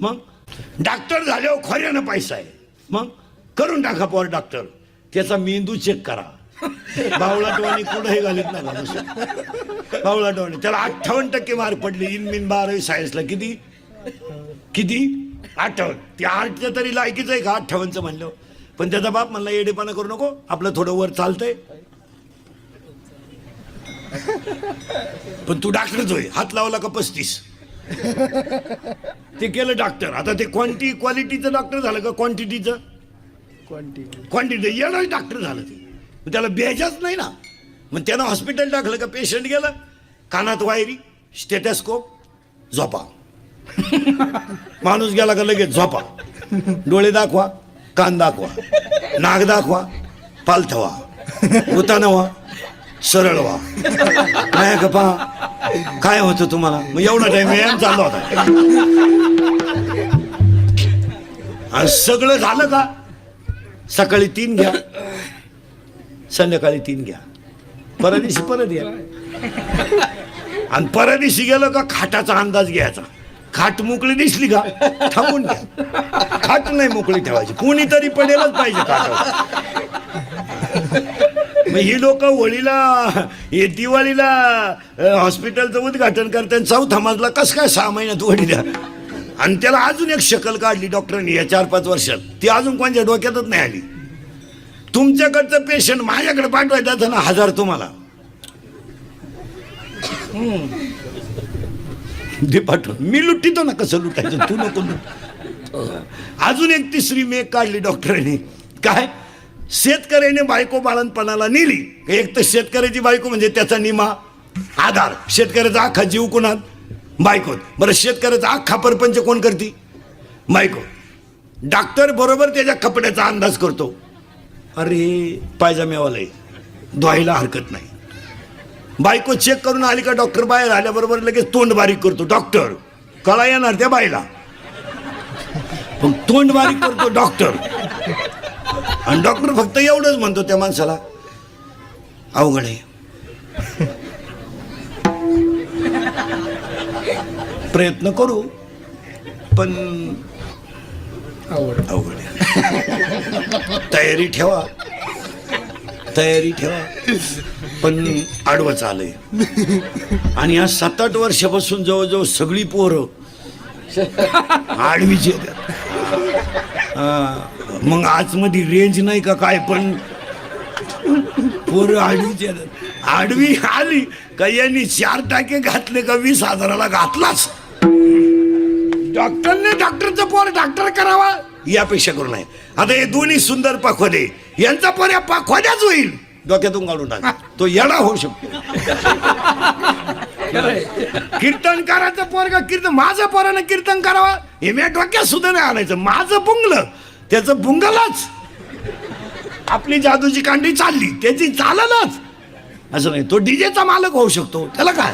मग? डॉक्टर झाल्यावर खऱ्यानं पैसा आहे. मग? करून टाका पोर डॉक्टर. त्याचा मेंदू चेक करा. बावळाटवाणी कुठंही घालीत नका बावळाटवाणी. त्याला अठ्ठावन्न टक्के मार्क पडले. इन मिन बारावी सायन्सला किती? किती? अठ्ठावन्न. त्या आठच्या तरी लायकीच आहे का? अठ्ठावन्नचं म्हणलं. पण त्याचा बाप म्हणला येडेपणा करू नको. आपलं थोडं वर चालतंय. पण तू डॉक्टरच होय. हात लावला का पस्तीस? ते केलं डॉक्टर आता ते क्वांटी क्वालिटीचं डॉक्टर झालं का क्वांटिटीचं क्वांटिटी क्वांटिटी येणार डॉक्टर झालं ते. मग त्याला बेजाच नाही ना. मग त्यानं हॉस्पिटल टाकलं का पेशंट गेला? कानात वायरी स्टेटस्कोप झोपा. माणूस गेला का लगेच झोपा. डोळे दाखवा कान दाखवा नाक दाखवा पालथवा उताना व्हा सरळ व्हा नाही का पहा काय होतं तुम्हाला? मग एवढा टाइम व्यायाम चालला होता. आणि सगळं झालं का? सकाळी तीन घ्या संध्याकाळी तीन घ्या. परदिशी परत या. आणि परदिशी गेलं का खाटाचा अंदाज घ्यायचा. खाट मोकळी दिसली का? थांबून घ्या. खाट नाही मोकळी ठेवायची. कोणीतरी पडेलच पाहिजे खाटावर. मग ही लोक होळीला हे दिवाळीला हॉस्पिटलचं उद्घाटन करतात चौथा मजला कसं काय सहा महिन्यात वडीला आणि त्याला अजून एक शकल काढली डॉक्टरांनी या चार पाच वर्षात. ती अजून कोणत्या डोक्यातच नाही आली. तुमच्याकडचं पेशंट माझ्याकडे पाठवायचं ना हजार तुम्हाला. दे पाठव. मी लुटितो ना कसं लुटायचं? तू नको लुट. अजून एक तिसरी मेक काढली डॉक्टरांनी. काय? शेतकऱ्याने बायको बाळणपणाला नेली. एक तर शेतकऱ्याची बायको म्हणजे त्याचा निमा आधार. शेतकऱ्याचा अख्खा जीव कोणात? बायकोत. बरं शेतकऱ्याचा अख्खा परपंच कोण करते? बायको डॉक्टर बरोबर त्याच्या कपड्याचा अंदाज करतो. अरे पायजाम्यावाला धुवायला हरकत नाही. बायको चेक करून आली का डॉक्टर? बाहेर आल्याबरोबर लगेच तोंड बारीक करतो. डॉक्टर कळा येणार त्या बाईला. पण तोंड बारीक करतो डॉक्टर. आणि डॉक्टर फक्त एवढंच म्हणतो त्या माणसाला अवघड आहे. प्रयत्न करू पण अवघड. आहे. तयारी ठेवा. तयारी ठेवा. पण आडवं चालय. आणि या सात आठ वर्षापासून जवळजवळ सगळी पोरं आडवीची येतात. मग आजमध्ये रेंज नाही का काय पण? पोरं आडवीची येतात आडवी आली का यांनी चार टाके घातले का वीस हजाराला घातलाच. डॉक्टरने डॉक्टरचं पोर डॉक्टर करावा यापेक्षा करू नये. आता हे दोन्ही सुंदर पाखोदे यांचा पोर या पाखवाद्याच होईल. डोक्यातून काढून टाक. तो येडा होऊ शकतो. कीर्तनकाराचं पोरगा कीर्तन माझं पोरानं कीर्तन करावा हे मी डोक्यात सुद्धा नाही आणायचं. माझं बुंगलं त्याचं बुंगलच. आपली जादूची कांडी चालली त्याची चाललच असं नाही तो डीजेचा मालक होऊ शकतो त्याला काय?